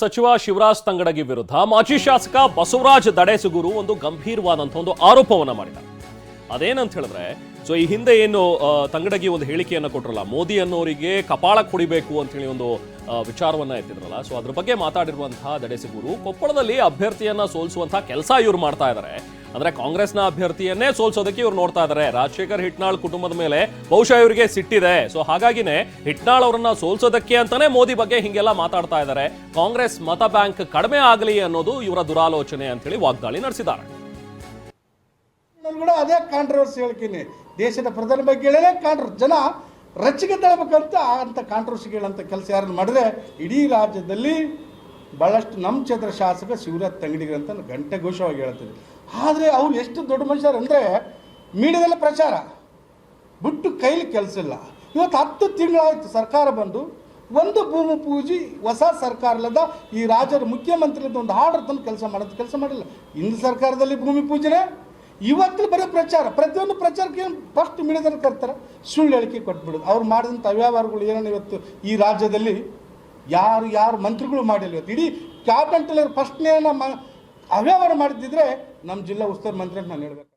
ಸಚಿವ ಶಿವರಾಜ್ ತಂಗಡಗಿ ವಿರುದ್ಧ ಮಾಜಿ ಶಾಸಕ ಬಸವರಾಜ್ ದಡೇಸುಗೂರು ಒಂದು ಗಂಭೀರವಾದಂಥ ಒಂದು ಆರೋಪವನ್ನ ಮಾಡಿದ್ದಾರೆ. ಅದೇನಂತ ಹೇಳಿದ್ರೆ ಸೊ ಈ ಹಿಂದೆ ಏನು ತಂಗಡಗಿ ಒಂದು ಹೇಳಿಕೆಯನ್ನು ಕೊಟ್ರಲ್ಲ, ಮೋದಿ ಅನ್ನೋರಿಗೆ ಕಪಾಳ ಕುಡಿಬೇಕು ಅಂತ ಹೇಳಿ ಒಂದು ವಿಚಾರವನ್ನ ಎತ್ತಿದ್ರಲ್ಲ ಸೊ ಅದ್ರ ಬಗ್ಗೆ ಮಾತಾಡಿರುವಂತಹ ದಡೆಸಿಗೂರು ಕೊಪ್ಪಳದಲ್ಲಿ ಅಭ್ಯರ್ಥಿಯನ್ನ ಸೋಲಿಸುವಂತಹ ಕೆಲಸ ಇವ್ರು ಮಾಡ್ತಾ ಇದ್ದಾರೆ ಅಂದ್ರೆ ಕಾಂಗ್ರೆಸ್ನ ಅಭ್ಯರ್ಥಿಯನ್ನೇ ಸೋಲ್ಸೋದಕ್ಕೆ ಇವ್ರು ನೋಡ್ತಾ ಇದ್ದಾರೆ ರಾಜಶೇಖರ್ ಹಿಟ್ನಾಳ್ ಕುಟುಂಬದ ಮೇಲೆ ಬಹುಶಃ ಇವರಿಗೆ ಸಿಟ್ಟಿದೆ. ಸೊ ಹಾಗಾಗಿನೇ ಹಿಟ್ನಾಳ್ ಅವರನ್ನ ಸೋಲ್ಸೋದಕ್ಕೆ ಅಂತಾನೆ ಮೋದಿ ಬಗ್ಗೆ ಹಿಂಗೆಲ್ಲ ಮಾತಾಡ್ತಾ ಇದ್ದಾರೆ ಕಾಂಗ್ರೆಸ್ ಮತ ಬ್ಯಾಂಕ್ ಕಡಿಮೆ ಆಗಲಿ ಅನ್ನೋದು ಇವರ ದುರಾಲೋಚನೆ ಅಂತೇಳಿ ವಾಗ್ದಾಳಿ ನಡೆಸಿದ್ದಾರೆ. ಕೂಡ ಅದೇ ಕಾಂಟ್ರವರ್ಸಿ ಹೇಳ್ತೀನಿ. ದೇಶದ ಪ್ರಧಾನ ಬಗ್ಗೆ ಹೇಳಲೇ ಕಾಂಟ್ರ ಜನ ರಚ್ಚಿಗೆ ತಳಬೇಕಂತ ಕಾಂಟ್ರವರ್ಸಿ ಹೇಳಂತ ಕೆಲಸ ಯಾರನ್ನು ಮಾಡಿದ್ರೆ ಇಡೀ ರಾಜ್ಯದಲ್ಲಿ ಭಾಳಷ್ಟು ನಮ್ಮ ಕ್ಷೇತ್ರ ಶಾಸಕ ಶಿವರಾಜ್ ತಂಗಡಿಗರಂತ ಗಂಟೆ ಘೋಷವಾಗಿ ಹೇಳ್ತೀನಿ. ಆದರೆ ಅವ್ರು ಎಷ್ಟು ದೊಡ್ಡ ಮನುಷ್ಯರು ಅಂದರೆ ಮೀಡಿಯಾದಲ್ಲಿ ಪ್ರಚಾರ. ಬಿಟ್ಟು ಕೈಲಿ ಕೆಲಸ ಇಲ್ಲ. ಇವತ್ತು ಹತ್ತು ತಿಂಗಳಾಯಿತು ಸರ್ಕಾರ ಬಂದು. ಒಂದು ಭೂಮಿ ಪೂಜಿ ಹೊಸ ಸರ್ಕಾರಲ್ಲದ ಈ ರಾಜ್ಯದ ಮುಖ್ಯಮಂತ್ರಿಲದ ಒಂದು ಆರ್ಡರ್ ತಂದು ಕೆಲಸ ಮಾಡೋದು, ಕೆಲಸ ಮಾಡಿಲ್ಲ. ಇಂದು ಸರ್ಕಾರದಲ್ಲಿ ಭೂಮಿ ಪೂಜನೆ ಇವತ್ತು ಬರೀ ಪ್ರಚಾರ, ಪ್ರತಿಯೊಂದು ಪ್ರಚಾರಕ್ಕೆ ಏನು ಫಸ್ಟ್ ಮೀಡಿಯಾದಲ್ಲಿ ಕರ್ತಾರೆ? ಸುಳ್ಳು ಹೇಳಿಕೆ ಕೊಟ್ಬಿಡೋದು. ಅವ್ರು ಮಾಡಿದಂಥ ಅವ್ಯವಹಾರಗಳು ಏನೇನು ಇವತ್ತು ಈ ರಾಜ್ಯದಲ್ಲಿ? ಯಾರು ಯಾರು ಮಂತ್ರಿಗಳು ಮಾಡಿಲ್ಲ ಇವತ್ತು? ಇಡೀ ಕ್ಯಾಬಿನೆಟ್ಟಲ್ಲಿ ಫಸ್ಟ್ನೇ ನಮ್ಮ ಅವ್ಯವಹಾರ ಮಾಡಿದ್ದಿದ್ರೆ ನಮ್ಮ ಜಿಲ್ಲಾ ಉಸ್ತುವಾರಿ ಮಂತ್ರಿ ಅಂತ ನಾನು ಹೇಳ್ಬೇಕು.